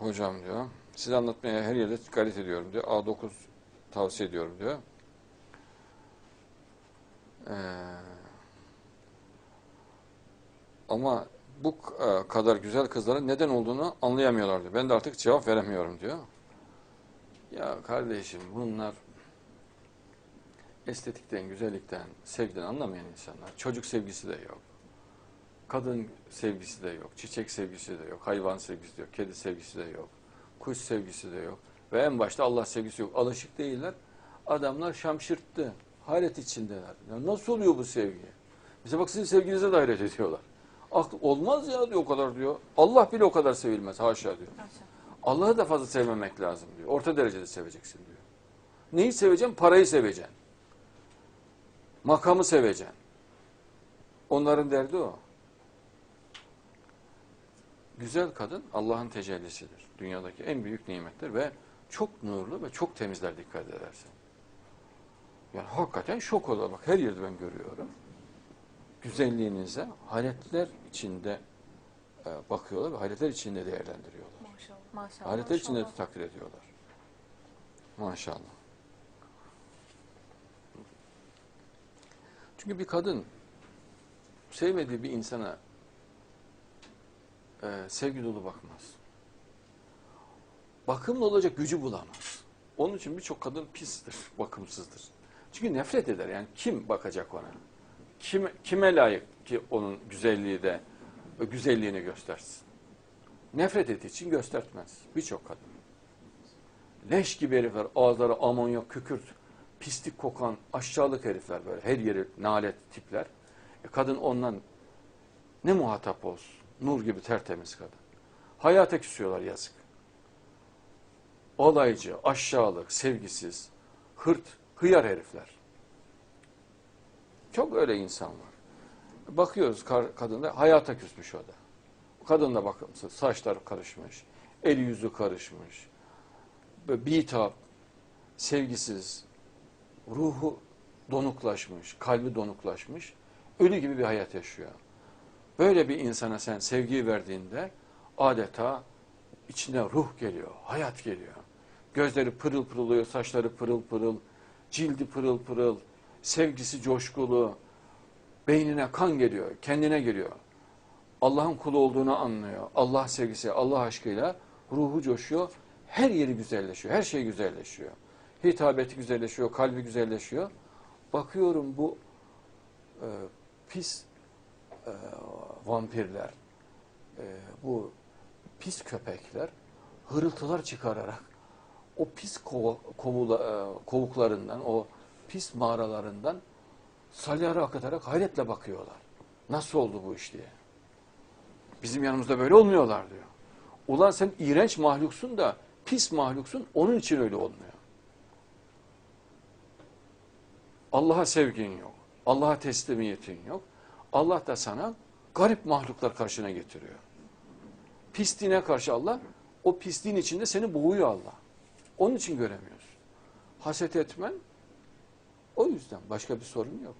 hocam diyor. Size anlatmaya her yerde gayret ediyorum diyor. A9 tavsiye ediyorum diyor. Ee, ama bu e, kadar güzel kızların neden olduğunu anlayamıyorlar diyor. Ben de artık cevap veremiyorum diyor. Ya kardeşim bunlar estetikten, güzellikten, sevgiden anlamayan insanlar. Çocuk sevgisi de yok. Kadın sevgisi de yok. Çiçek sevgisi de yok. Hayvan sevgisi de yok. Kedi sevgisi de yok. Kuş sevgisi de yok. Ve en başta Allah sevgisi yok. Alışık değiller. Adamlar şamşırttı. Hayret içindeler. Ya nasıl oluyor bu sevgi? Bize bak sizin sevginize de hayret ediyorlar. Aklı, olmaz ya diyor o kadar diyor. Allah bile o kadar sevilmez. Haşa diyor. Allah'ı da fazla sevmemek lazım diyor. Orta derecede seveceksin diyor. Neyi seveceksin? Parayı seveceksin. Makamı seveceksin. Onların derdi o. Güzel kadın Allah'ın tecellisidir. Dünyadaki en büyük nimettir ve çok nurlu ve çok temizler dikkat edersen. Yani hakikaten şok olur. Bak her yerde ben görüyorum. Güzelliğinize hayretler içinde e, bakıyorlar ve hayretler içinde değerlendiriyorlar. Maşallah. Maşallah. İçinde de maşallah. takdir ediyorlar. Maşallah. Çünkü bir kadın sevmediği bir insana e, sevgi dolu bakmaz. Bakımlı olacak gücü bulamaz. Onun için birçok kadın pistir, bakımsızdır. Çünkü nefret eder. Yani kim bakacak ona? Kime, kime layık ki onun güzelliği de o güzelliğini göstersin? Nefret ettiği için göstertmez. Birçok kadın. Leş gibi herifler, ağızları amonyak, kükürt, pislik kokan, aşağılık herifler böyle. Her yeri nalet tipler. E kadın ondan ne muhatap olsun? Nur gibi tertemiz kadın. Hayata küsüyorlar yazık. Olaycı, aşağılık, sevgisiz, hırt, hıyar herifler. Çok öyle insan var. Bakıyoruz kadında hayata küsmüş o da. Kadın da bakımsız, saçlar karışmış, eli yüzü karışmış, bitap, sevgisiz, ruhu donuklaşmış, kalbi donuklaşmış, ölü gibi bir hayat yaşıyor. Böyle bir insana sen sevgiyi verdiğinde adeta içine ruh geliyor, hayat geliyor. Gözleri pırıl pırıl oluyor, saçları pırıl pırıl, cildi pırıl pırıl, sevgisi coşkulu, beynine kan geliyor, kendine geliyor. Allah'ın kulu olduğunu anlıyor. Allah sevgisi, Allah aşkıyla ruhu coşuyor. Her yeri güzelleşiyor. Her şey güzelleşiyor. Hitabeti güzelleşiyor, kalbi güzelleşiyor. Bakıyorum bu e, pis e, vampirler, e, bu pis köpekler hırıltılar çıkararak o pis kova- kovula, e, kovuklarından, o pis mağaralarından salyaları akıtarak hayretle bakıyorlar. Nasıl oldu bu iş diye. Bizim yanımızda böyle olmuyorlar diyor. Ulan sen iğrenç mahluksun da pis mahluksun onun için öyle olmuyor. Allah'a sevgin yok. Allah'a teslimiyetin yok. Allah da sana garip mahluklar karşına getiriyor. Pisliğine karşı Allah, o pisliğin içinde seni boğuyor Allah. Onun için göremiyorsun. Haset etmen o yüzden. Başka bir sorun yok.